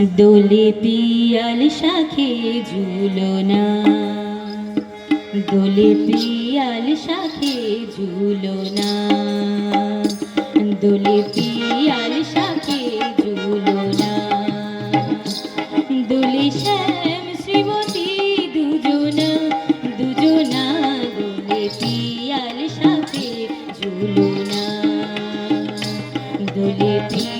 দোলে পিয়াল শাখে ঝুলনা। দোলে পিয়াল শাখে ঝুলনা। দোলে পিয়াল শাখে ঝুলনা। দোলে শ্যাম শ্রীমতী দুজনা দুজনা দোলে পিয়াল শাখে ঝুলনা। দোলে পিয়াল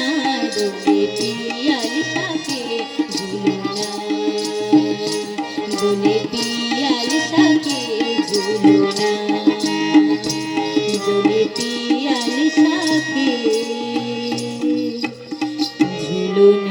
পিয়াল সাথে ঝুলনা